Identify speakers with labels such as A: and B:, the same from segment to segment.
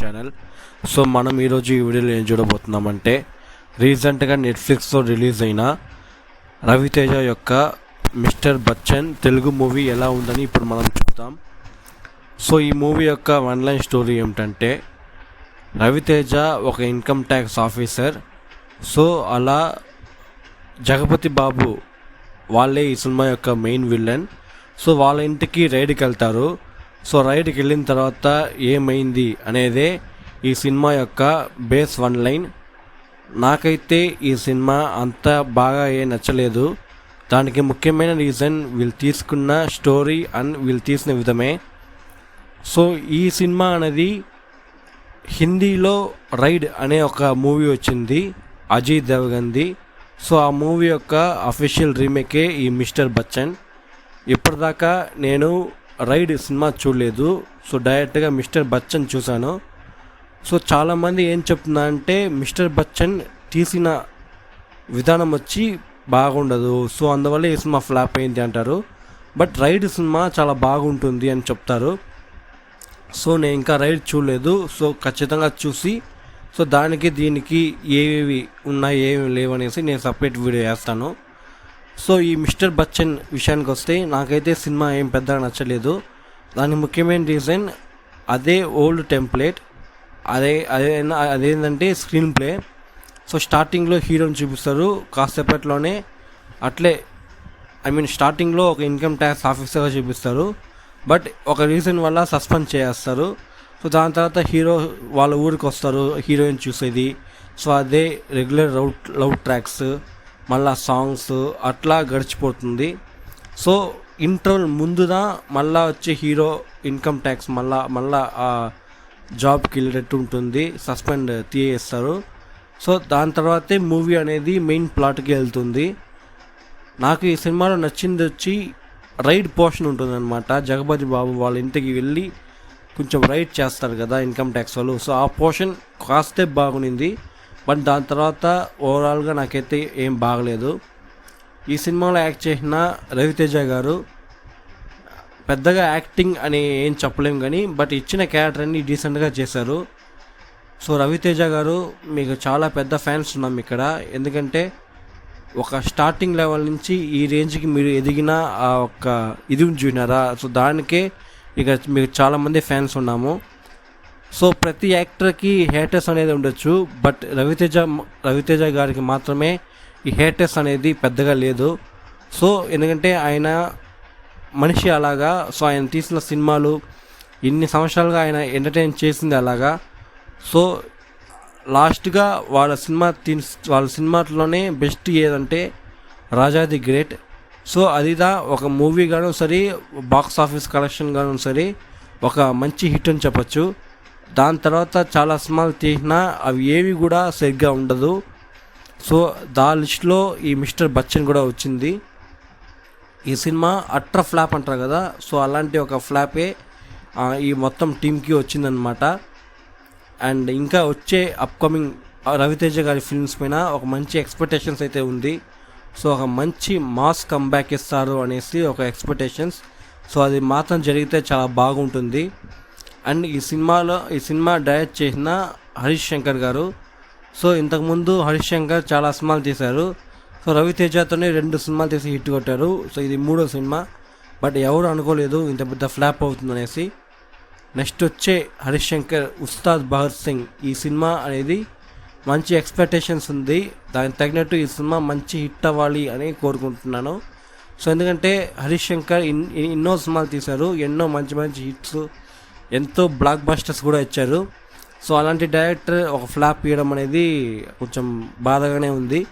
A: Channel so మనం ఈరోజు ఈ వీడియోలో ఏం చూడబోతున్నామంటే రీసెంట్గా నెట్ఫ్లిక్స్లో రిలీజ్ అయిన రవితేజ యొక్క మిస్టర్ బచ్చన్ తెలుగు మూవీ ఎలా ఉందని ఇప్పుడు మనం చూద్దాం. సో ఈ మూవీ యొక్క వన్ లైన్ స్టోరీ ఏమిటంటే రవితేజ ఒక ఇన్కమ్ ట్యాక్స్ ఆఫీసర్. సో అలా జగపతి బాబు వాళ్ళే ఈ సినిమా యొక్క మెయిన్ విలన్ సో వాళ్ళ ఇంటికి రైడ్కి వెళ్తారు. సో రైడ్కి వెళ్ళిన తర్వాత ఏమైంది అనేదే ఈ సినిమా యొక్క బేస్ వన్ లైన్. నాకైతే ఈ సినిమా అంత బాగా ఏ నచ్చలేదు. దానికి ముఖ్యమైన రీజన్ వీళ్ళు తీసుకున్న స్టోరీ అండ్ వీళ్ళు తీసిన విధమే. సో ఈ సినిమా అనేది హిందీలో రైడ్ అనే ఒక మూవీ వచ్చింది అజయ్ దేవగంది సో ఆ మూవీ యొక్క అఫీషియల్ రీమేకే ఈ మిస్టర్ బచ్చన్. ఇప్పటిదాకా నేను రైడ్ సినిమా చూడలేదు. సో డైరెక్ట్గా మిస్టర్ బచ్చన్ చూశాను. సో చాలామంది ఏం చెప్తున్నా అంటే మిస్టర్ బచ్చన్ తీసిన విధానం వచ్చి బాగుండదు. సో అందువల్ల ఈ సినిమా ఫ్లాప్ అయింది అంటారు. బట్ రైడ్ సినిమా చాలా బాగుంటుంది అని చెప్తారు. సో నేను ఇంకా రైడ్ చూడలేదు. సో ఖచ్చితంగా చూసి సో దానికి దీనికి ఏవేవి ఉన్నాయి ఏమి లేవనేసి నేను సపరేట్ వీడియో వేస్తాను సో ఈ మిస్టర్ బచ్చన్ విషయానికి వస్తే నాకైతే సినిమా ఏం పెద్దగా నచ్చలేదు. దాని ముఖ్యమైన రీజన్ అదే ఓల్డ్ టెంప్లెట్ అదే అదే అదేంటంటే స్క్రీన్ ప్లే. సో స్టార్టింగ్లో హీరోని చూపిస్తారు కాసేపట్లోనే అట్లే ఐ మీన్ స్టార్టింగ్లో ఒక ఇన్కమ్ ట్యాక్స్ ఆఫీసర్గా చూపిస్తారు. బట్ ఒక రీజన్ వల్ల సస్పెండ్ చేస్తారు. సో దాని తర్వాత హీరో వాళ్ళ ఊరికి వస్తారు హీరోయిన్ చూసేది. సో అదే రెగ్యులర్ లవ్ లవ్ ట్రాక్స్ మళ్ళా సాంగ్స్ అట్లా గడిచిపోతుంది. సో ఇంటర్వల్ ముందుదా మళ్ళా వచ్చే హీరో ఇన్కమ్ ట్యాక్స్ మళ్ళా మళ్ళా ఆ జాబ్కి వెళ్ళేటట్టు ఉంటుంది. సస్పెండ్ తీయేస్తారు సో దాని తర్వాతే మూవీ అనేది మెయిన్ ప్లాట్కి వెళ్తుంది. నాకు ఈ సినిమాలో నచ్చింది వచ్చి రైడ్ పోర్షన్ ఉంటుందన్నమాట. జగపతి బాబు వాళ్ళ ఇంటికి వెళ్ళి కొంచెం రైడ్ చేస్తారు కదా ఇన్కమ్ ట్యాక్స్ వాళ్ళు. సో ఆ పోర్షన్ కాస్తే బాగునింది బట్ దాని తర్వాత ఓవరాల్గా నాకైతే ఏం బాగలేదు. ఈ సినిమాలో యాక్ట్ చేసిన రవితేజ గారు పెద్దగా యాక్టింగ్ అని ఏం చెప్పలేం కానీ బట్ ఇచ్చిన క్యారెక్టర్ అన్ని డీసెంట్గా చేశారు. సో రవితేజ గారు మీకు చాలా పెద్ద ఫ్యాన్స్ ఉన్నాం ఇక్కడ. ఎందుకంటే ఒక స్టార్టింగ్ లెవెల్ నుంచి ఈ రేంజ్కి మీరు ఎదిగిన ఆ ఒక్క ఇది చూసినారా? సో దానికే ఇక మీకు చాలామంది ఫ్యాన్స్ ఉన్నాము. సో ప్రతి యాక్టర్కి హేటర్స్ అనేది ఉండొచ్చు. బట్ రవితేజ రవితేజ గారికి మాత్రమే ఈ హేటర్స్ అనేది పెద్దగా లేదు. సో ఎందుకంటే ఆయన మనిషి అలాగా సో ఆయన తీసిన సినిమాలు ఇన్ని సంవత్సరాలుగా ఆయన ఎంటర్టైన్ చేసింది అలాగా. సో లాస్ట్గా వాళ్ళ సినిమా తీన్ వాళ్ళ సినిమాలోనే బెస్ట్ ఏదంటే రాజా ది గ్రేట్. సో అదిదా ఒక మూవీ గాను సరే బాక్స్ ఆఫీస్ కలెక్షన్ గాను సరే ఒక మంచి హిట్ అని చెప్పచ్చు. దాని తర్వాత చాలా సినిమాలు తీసినా అవి ఏవి కూడా సరిగ్గా ఉండదు. సో దా లిస్ట్లో ఈ మిస్టర్ బచ్చన్ కూడా వచ్చింది. ఈ సినిమా అట్ర ఫ్లాప్ అంటారు కదా సో అలాంటి ఒక ఫ్లాపే ఈ మొత్తం టీంకి వచ్చిందనమాట అండ్ ఇంకా వచ్చే అప్కమింగ్ రవితేజ గారి ఫిల్మ్స్ పైన ఒక మంచి ఎక్స్పెక్టేషన్స్ అయితే ఉంది. సో ఒక మంచి మాస్ కంబ్యాక్ ఇస్తారు అనేసి ఒక ఎక్స్పెక్టేషన్స్ సో అది మాత్రం జరిగితే చాలా బాగుంటుంది. అండ్ ఈ సినిమాలో ఈ సినిమా డైరెక్ట్ చేసిన హరీష్ శంకర్ గారు. సో ఇంతకుముందు హరీష్ శంకర్ చాలా సినిమాలు తీశారు. సో రవితేజతోనే రెండు సినిమాలు తీసి హిట్ కొట్టారు. సో ఇది మూడో సినిమా. బట్ ఎవరు అనుకోలేదు ఇంత పెద్ద ఫ్లాప్ అవుతుందనేసి. నెక్స్ట్ వచ్చే హరిశంకర్ ఉస్తాద్ భగత్ సింగ్. ఈ సినిమా అనేది మంచి ఎక్స్పెక్టేషన్స్ ఉంది. దానికి తగినట్టు ఈ సినిమా మంచి హిట్ అవ్వాలి అని కోరుకుంటున్నాను. సో ఎందుకంటే హరిశంకర్ ఇన్ ఎన్నో సినిమాలు తీశారు. ఎన్నో మంచి మంచి హిట్స్ ఎంతో బ్లాక్ బస్టర్స్ కూడా ఇచ్చారు. సో అలాంటి డైరెక్టర్ ఒక ఫ్లాప్ ఇవ్వడం అనేది కొంచెం బాధగానే ఉంది.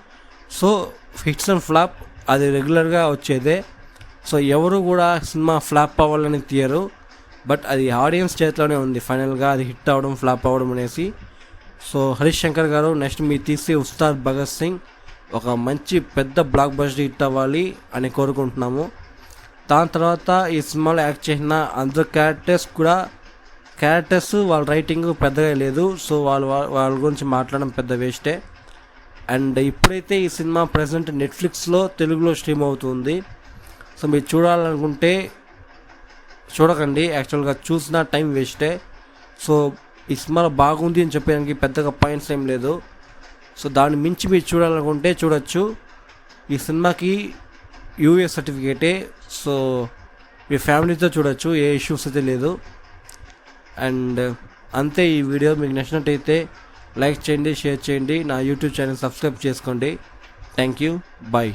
A: సో హిట్స్ అండ్ ఫ్లాప్ అది రెగ్యులర్గా వచ్చేదే. సో ఎవరు కూడా సినిమా ఫ్లాప్ అవ్వాలని తీయరు. బట్ అది ఆడియన్స్ చేతిలోనే ఉంది. ఫైనల్గా అది హిట్ అవ్వడం ఫ్లాప్ అవ్వడం అనేసి. సో హరీష్ శంకర్ గారు నెక్స్ట్ మీరు తీసి ఉస్తాద్ భగత్ సింగ్ ఒక మంచి పెద్ద బ్లాక్ బస్టర్ హిట్ అవ్వాలి అని కోరుకుంటున్నాము. దాని తర్వాత ఈ సినిమాలో యాక్ట్ చేసిన అందరు క్యారెక్టర్స్ కూడా క్యారెక్టర్స్ వాళ్ళ రైటింగ్ పెద్దగా లేదు. సో వాళ్ళ వాళ్ళ గురించి మాట్లాడడం పెద్ద వేస్టే అండ్ ఇప్పుడైతే ఈ సినిమా ప్రజెంట్ నెట్ఫ్లిక్స్లో తెలుగులో స్ట్రీమ్ అవుతుంది. సో మీరు చూడాలనుకుంటే చూడకండి యాక్చువల్గా చూసిన టైం వేస్టే సో ఈ బాగుంది అని చెప్పడానికి పెద్దగా పాయింట్స్ ఏం లేదు. సో దాన్ని మించి మీరు చూడాలనుకుంటే చూడొచ్చు. ఈ సినిమాకి యూఏ సర్టిఫికేటే సో మీ ఫ్యామిలీతో చూడొచ్చు ఏ ఇష్యూస్ అయితే లేదు. అండ్ అంతే ఈ వీడియో మీకు నచ్చినట్టయితే లైక్ చేయండి షేర్ చేయండి. నా యూట్యూబ్ ఛానల్ సబ్స్క్రైబ్ చేసుకోండి. Thank you bye